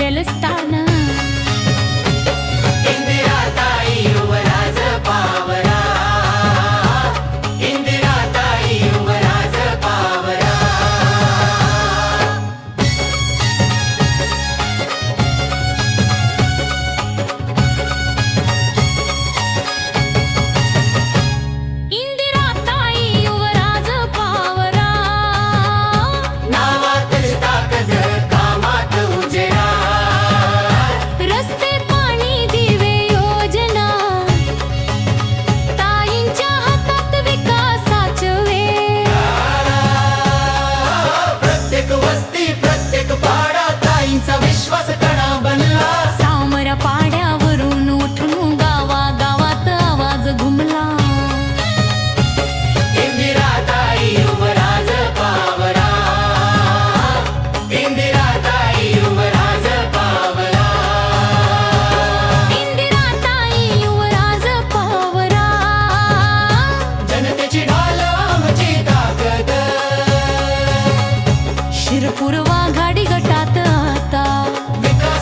వెలుస్తానా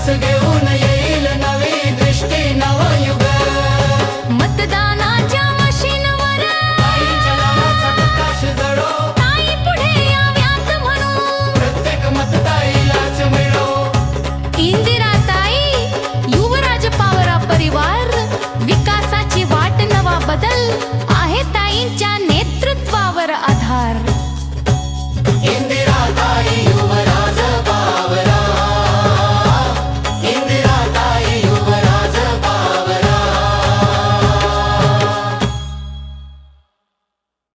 दिवस घेऊन येईल नवी दृष्टी नव युग मतदानाच्या मशीनवर प्रकाश जडो ताई पुढे याव्यात म्हणू प्रत्येक मतदाईलाच मिळो इंदिरा ताई युवराज पावरा परिवार विकासाची वाट नवा बदल आहे ताईंच्या